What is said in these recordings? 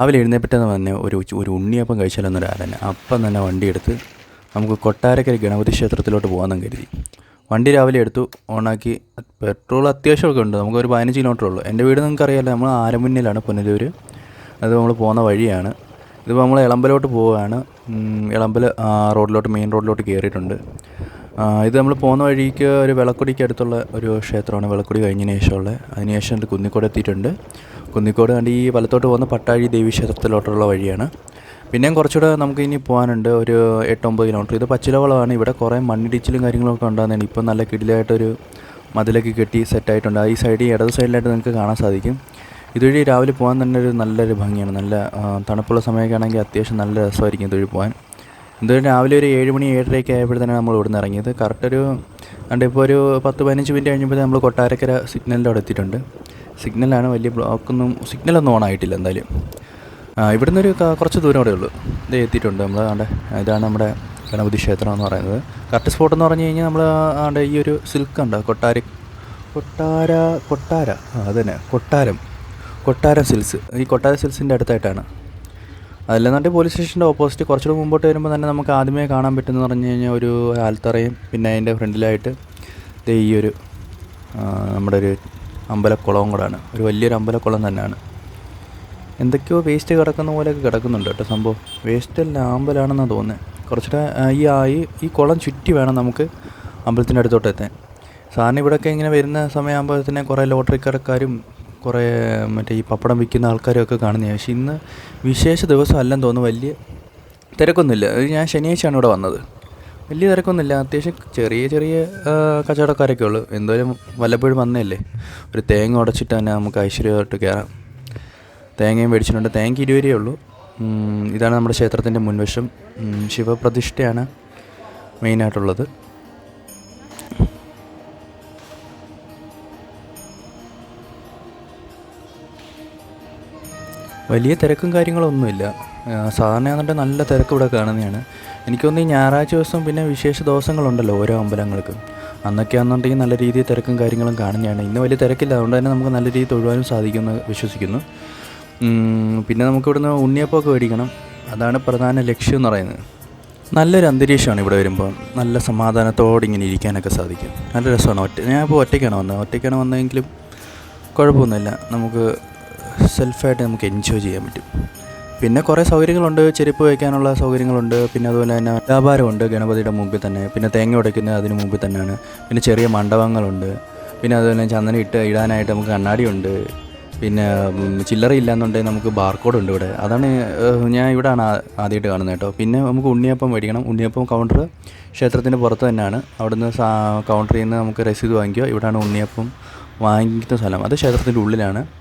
രാവിലെ എഴുന്നേപ്പിട്ടെന്ന് തന്നെ ഒരു ഒരു ഉണ്ണിയപ്പം കഴിച്ചാലെന്നൊരു ആലോചന അപ്പം തന്നെ വണ്ടിയെടുത്ത് നമുക്ക് കൊട്ടാരക്കര ഗണപതി ക്ഷേത്രത്തിലോട്ട് പോകാമെന്നും കരുതി. വണ്ടി രാവിലെ എടുത്തു ഓണാക്കി. പെട്രോൾ അത്യാവശ്യമൊക്കെ ഉണ്ട്. നമുക്കൊരു പതിനഞ്ച് കിലോമീറ്റർ ഉള്ളൂ. എന്റെ വീട് നിങ്ങൾക്ക് അറിയാമല്ലോ നമ്മൾ ആരമുന്നിലാണ് പുനലൂർ അത് നമ്മൾ പോകുന്ന വഴിയാണ്. ഇതിപ്പോൾ നമ്മൾ ഇളമ്പലോട്ട് പോവുകയാണ്. ഇളമ്പൽ റോഡിലോട്ട് മെയിൻ റോഡിലോട്ട് കയറിയിട്ടുണ്ട്. ഇത് നമ്മൾ പോകുന്ന വഴിക്ക് ഒരു വെളക്കുടിക്ക് അടുത്തുള്ള ഒരു ക്ഷേത്രമാണ്. വെളക്കുടി കഴിഞ്ഞതിന് ശേഷമുള്ള. അതിന് ശേഷം ഒരു കുന്നിക്കോട് എത്തിയിട്ടുണ്ട്. കുന്നിക്കോട് കണ്ട് ഈ വലത്തോട്ട് പോകുന്ന പട്ടാഴി ദേവി ക്ഷേത്രത്തിലോട്ടുള്ള വഴിയാണ്. പിന്നെയും കുറച്ചുകൂടെ നമുക്ക് ഇനി പോകാനുണ്ട് ഒരു എട്ടൊമ്പത് കിലോമീറ്റർ. ഇത് പച്ചിലവളമാണ്. ഇവിടെ കുറേ മണ്ണിടിച്ചിലും കാര്യങ്ങളൊക്കെ ഉണ്ടാകുന്നതാണ്. ഇപ്പം നല്ല കിടിലായിട്ടൊരു മതിലൊക്കെ കെട്ടി സെറ്റായിട്ടുണ്ട്. ഈ സൈഡിൽ ഇടത് സൈഡിലായിട്ട് നിങ്ങൾക്ക് കാണാൻ സാധിക്കും. ഇതുവഴി രാവിലെ പോകാൻ തന്നെ ഒരു നല്ലൊരു ഭംഗിയാണ്. നല്ല തണുപ്പുള്ള സമയമൊക്കെ ആണെങ്കിൽ അത്യാവശ്യം നല്ല രസമായിരിക്കും ഇതുവഴി പോകാൻ എന്തായാലും രാവിലെ ഒരു ഏഴ് മണി ഏഴരയൊക്കെ ആയപ്പോഴത്തേനാണ് നമ്മൾ ഇവിടുന്ന് ഇറങ്ങിയത്. കറക്റ്റ് ഒരു കണ്ട് ഇപ്പോൾ ഒരു പത്ത് പതിനഞ്ച് മിനിറ്റ് കഴിഞ്ഞപ്പോൾ നമ്മൾ കൊട്ടാരക്കര സിഗ്നലിന്റെ അവിടെ എത്തിയിട്ടുണ്ട്. സിഗ്നലാണ് വലിയ ബ്ലോക്കൊന്നും സിഗ്നലൊന്നും ഓൺ ആയിട്ടില്ല എന്തായാലും. ഇവിടുന്ന് ഒരു കുറച്ച് ദൂരം അവിടെ ഉള്ളൂ ഇത് എത്തിയിട്ടുണ്ട് നമ്മൾ ആണ്ട് ഇതാണ് നമ്മുടെ ഗണപതി ക്ഷേത്രം എന്ന് പറയുന്നത്. കറക്റ്റ് സ്പോട്ട് എന്ന് പറഞ്ഞു കഴിഞ്ഞാൽ നമ്മൾ ആണ്ട് ഈ ഒരു സിൽക്ക് ഉണ്ട് കൊട്ടാര കൊട്ടാര കൊട്ടാര അത് കൊട്ടാരം കൊട്ടാരം സിൽസ് ഈ കൊട്ടാര സിൽസിന്റെ അടുത്തായിട്ടാണ്. അതല്ലെന്നുണ്ടെങ്കിൽ പോലീസ് സ്റ്റേഷന്റെ ഓപ്പോസിറ്റ് കുറച്ചുകൂടെ മുമ്പോട്ട് വരുമ്പോൾ തന്നെ നമുക്ക് ആദ്യമേ കാണാൻ പറ്റുമെന്ന് പറഞ്ഞു കഴിഞ്ഞാൽ ഒരു ആൽത്തറയും പിന്നെ അതിന്റെ ഫ്രണ്ടിലായിട്ട് ദേ ഈ ഒരു നമ്മുടെ ഒരു അമ്പലക്കുളവും കൂടാണ്. ഒരു വലിയൊരു അമ്പലക്കുളം തന്നെയാണ്. എന്തൊക്കെയോ വേസ്റ്റ് കിടക്കുന്ന പോലെയൊക്കെ കിടക്കുന്നുണ്ട് കേട്ടോ സംഭവം. വേസ്റ്റ് അല്ല അമ്പലമാണെന്നാണ് തോന്നുന്നത് കുറച്ചുകൂടെ ഈ ആയി ഈ ഈ കുളം ചുറ്റി വേണം നമുക്ക് അമ്പലത്തിന്റെ അടുത്തോട്ട് എത്താൻ. സാറിന് ഇവിടെയൊക്കെ ഇങ്ങനെ വരുന്ന സമയമാകുമ്പോഴത്തേനെ കുറേ ലോട്ടറിക്കാരക്കാരും കുറേ മറ്റേ ഈ പപ്പടം വിൽക്കുന്ന ആൾക്കാരെയൊക്കെ കാണുന്നതാണ് പക്ഷേ ഇന്ന് വിശേഷ ദിവസം അല്ലെന്ന് തോന്നുന്നു. വലിയ തിരക്കൊന്നുമില്ല. ഞാൻ ശനിയാഴ്ചയാണ് ഇവിടെ വന്നത്. വലിയ തിരക്കൊന്നുമില്ല. അത്യാവശ്യം ചെറിയ ചെറിയ കച്ചവടക്കാരൊക്കെ ഉള്ളു. എന്തായാലും വല്ലപ്പോഴും വന്നതല്ലേ? ഒരു തേങ്ങ ഉടച്ചിട്ട് തന്നെ നമുക്ക് ഐശ്വര്യമായിട്ട് കയറാം. തേങ്ങയും മേടിച്ചിട്ടുണ്ട്. തേങ്ങ ഇരുപത് ഉള്ളൂ. ഇതാണ് നമ്മുടെ ക്ഷേത്രത്തിന്റെ മുൻവശം. ശിവപ്രതിഷ്ഠയാണ് മെയിനായിട്ടുള്ളത്. വലിയ തിരക്കും കാര്യങ്ങളൊന്നുമില്ല. സാധാരണ എന്നിട്ട് നല്ല തിരക്ക് ഇവിടെ കാണുന്നതാണ്. എനിക്കൊന്ന് ഈ ഞായറാഴ്ച ദിവസം പിന്നെ വിശേഷ ദിവസങ്ങളുണ്ടല്ലോ ഓരോ അമ്പലങ്ങൾക്കും. അന്നൊക്കെ ആണെന്നുണ്ടെങ്കിൽ നല്ല രീതിയിൽ തിരക്കും കാര്യങ്ങളും കാണുന്നതാണ്. ഇന്ന് വലിയ തിരക്കില്ല. അതുകൊണ്ട് തന്നെ നമുക്ക് നല്ല രീതിയിൽ തൊഴുവാനും സാധിക്കുമെന്ന് വിശ്വസിക്കുന്നു. പിന്നെ നമുക്ക് ഇവിടുന്ന് ഉണ്ണിയപ്പമൊക്കെ മേടിക്കണം. അതാണ് പ്രധാന ലക്ഷ്യം എന്ന് പറയുന്നത്. നല്ലൊരു അന്തരീക്ഷമാണ് ഇവിടെ വരുമ്പോൾ. നല്ല സമാധാനത്തോടെ ഇങ്ങനെ ഇരിക്കാനൊക്കെ സാധിക്കും. നല്ല രസമാണ്. ഒറ്റ ഞാൻ ഒറ്റയ്ക്കാണ് വന്നത്. ഒറ്റയ്ക്കാണ് വന്നതെങ്കിലും കുഴപ്പമൊന്നുമില്ല. നമുക്ക് സെൽഫായിട്ട് നമുക്ക് എൻജോയ് ചെയ്യാൻ പറ്റും. പിന്നെ കുറേ സൗകര്യങ്ങളുണ്ട്. ചെരുപ്പ് വയ്ക്കാനുള്ള സൗകര്യങ്ങളുണ്ട്. പിന്നെ അതുപോലെ തന്നെ വ്യാപാരമുണ്ട്. ഗണപതിയുടെ മുമ്പിൽ തന്നെ. പിന്നെ തേങ്ങ ഉടയ്ക്കുന്നത് അതിന് മുമ്പിൽ തന്നെയാണ്. പിന്നെ ചെറിയ മണ്ഡപങ്ങളുണ്ട്. പിന്നെ അതുപോലെ ചന്ദനം ഇട്ട് ഇടാനായിട്ട് നമുക്ക് കണ്ണാടിയുണ്ട്. പിന്നെ ചില്ലറ ഇല്ലാന്നുണ്ടെങ്കിൽ നമുക്ക് ബാർകോഡ് ഉണ്ട് ഇവിടെ. അതാണ് ഞാൻ ഇവിടെയാണ് ആദ്യമായിട്ട് കാണുന്നത് കേട്ടോ. പിന്നെ നമുക്ക് ഉണ്ണിയപ്പം മേടിക്കണം. ഉണ്ണിയപ്പം കൗണ്ടർ ക്ഷേത്രത്തിന്റെ പുറത്ത് തന്നെയാണ്. അവിടുന്ന് കൗണ്ടറിൽ നിന്ന് നമുക്ക് രസീത് വാങ്ങിക്കുക. ഇവിടെയാണ് ഉണ്ണിയപ്പം വാങ്ങിക്കുന്ന സ്ഥലം. അത് ക്ഷേത്രത്തിന്റെ ഉള്ളിലാണ്.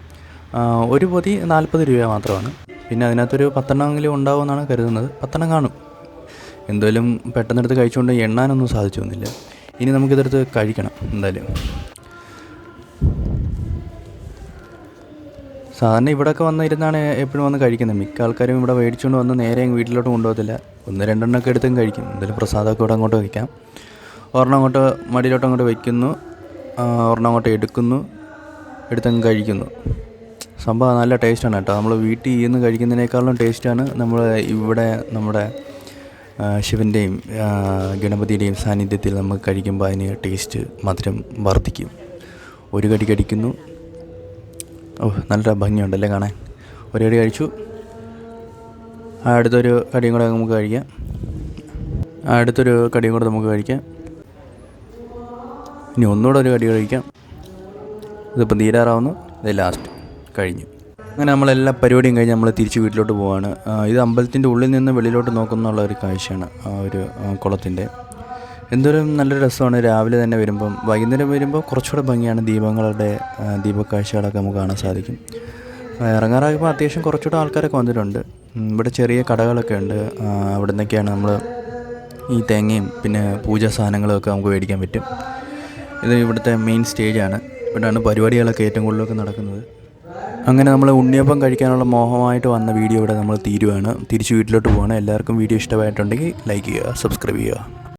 ഒരു പൊതി നാൽപ്പത് രൂപ മാത്രമാണ്. പിന്നെ അതിനകത്തൊരു പത്തെണ്ണമെങ്കിലും ഉണ്ടാവുമെന്നാണ് കരുതുന്നത്. പത്തെണ്ണം കാണും. എന്തായാലും പെട്ടെന്നെടുത്ത് കഴിച്ചുകൊണ്ട് എണ്ണാനൊന്നും സാധിച്ചു വന്നില്ല ഇനി നമുക്കിതെടുത്ത് കഴിക്കണം എന്തായാലും. സാധാരണ ഇവിടെയൊക്കെ വന്നിരുന്നാണ് എപ്പോഴും വന്ന് കഴിക്കുന്നത്. മിക്ക ആൾക്കാരും ഇവിടെ മേടിച്ചുകൊണ്ട് വന്ന് നേരെ വീട്ടിലോട്ട് കൊണ്ടുപോകത്തില്ല. ഒന്ന് രണ്ടെണ്ണമൊക്കെ എടുത്തും കഴിക്കും. എന്തായാലും പ്രസാദമൊക്കെ ഇവിടെ അങ്ങോട്ട് വയ്ക്കാം. ഒരെണ്ണം അങ്ങോട്ട് മടിയിലോട്ട് അങ്ങോട്ട് വയ്ക്കുന്നു. ഒരെണ്ണം അങ്ങോട്ട് എടുക്കുന്നു. എടുത്തങ്ങ് കഴിക്കുന്നു. സംഭവം നല്ല ടേസ്റ്റാണ് കേട്ടോ. നമ്മൾ വീട്ടിൽ നിന്ന് കഴിക്കുന്നതിനേക്കാളും ടേസ്റ്റാണ് നമ്മൾ ഇവിടെ നമ്മുടെ ശിവന്റെയും ഗണപതിയുടെയും സാന്നിധ്യത്തിൽ നമുക്ക് കഴിക്കുമ്പോൾ അതിന് ടേസ്റ്റ് മധുരം വർദ്ധിക്കും. ഒരു കടി കടിക്കുന്നു. ഓ നല്ല ഭംഗിയുണ്ടല്ലേ കാണാൻ? ഒരു കടി കഴിച്ചു. അടുത്തൊരു കടിയും കൂടെ നമുക്ക് കഴിക്കാം. അടുത്തൊരു കടിയും കൂടെ നമുക്ക് കഴിക്കാം. ഇനി ഒന്നുകൂടെ ഒരു കടി കഴിക്കാം. ഇതിപ്പോൾ തീരാറാവുന്നു. ഇത് ലാസ്റ്റ് കഴിഞ്ഞു. അങ്ങനെ നമ്മളെല്ലാ പരിപാടിയും കഴിഞ്ഞ് നമ്മൾ തിരിച്ച് വീട്ടിലോട്ട് പോവാണ്. ഇത് അമ്പലത്തിന്റെ ഉള്ളിൽ നിന്ന് വെളിയിലോട്ട് നോക്കുന്നുള്ള ഒരു കാഴ്ചയാണ് ആ ഒരു കുളത്തിന്റെ എന്തൊരു നല്ലൊരു രസമാണ്. രാവിലെ തന്നെ വരുമ്പം വൈകുന്നേരം വരുമ്പോൾ കുറച്ചുകൂടെ ഭംഗിയാണ് ദീപങ്ങളുടെ ദീപക്കാഴ്ചകളൊക്കെ നമുക്ക് കാണാൻ സാധിക്കും. ഇറങ്ങാറായപ്പോൾ അത്യാവശ്യം കുറച്ചുകൂടെ ആൾക്കാരൊക്കെ വന്നിട്ടുണ്ട്. ഇവിടെ ചെറിയ കടകളൊക്കെ ഉണ്ട്. അവിടെ നിന്നൊക്കെയാണ് നമ്മൾ ഈ തേങ്ങയും പിന്നെ പൂജാ സാധനങ്ങളൊക്കെ നമുക്ക് മേടിക്കാൻ പറ്റും. ഇത് ഇവിടുത്തെ മെയിൻ സ്റ്റേജാണ് ഇവിടെയാണ് പരിപാടികളൊക്കെ ഏറ്റവും കൂടുതലൊക്കെ നടക്കുന്നത്. അങ്ങനെ നമ്മൾ ഉണ്ണിയപ്പം കഴിക്കാനുള്ള മോഹമായിട്ട് വന്ന വീഡിയോ ഇവിടെ നമ്മൾ തീരുവാണ്. തിരിച്ച് വീട്ടിലോട്ട് പോവാണ്. എല്ലാവർക്കും വീഡിയോ ഇഷ്ടമായിട്ടുണ്ടെങ്കിൽ ലൈക്ക് ചെയ്യുക സബ്സ്ക്രൈബ് ചെയ്യുക.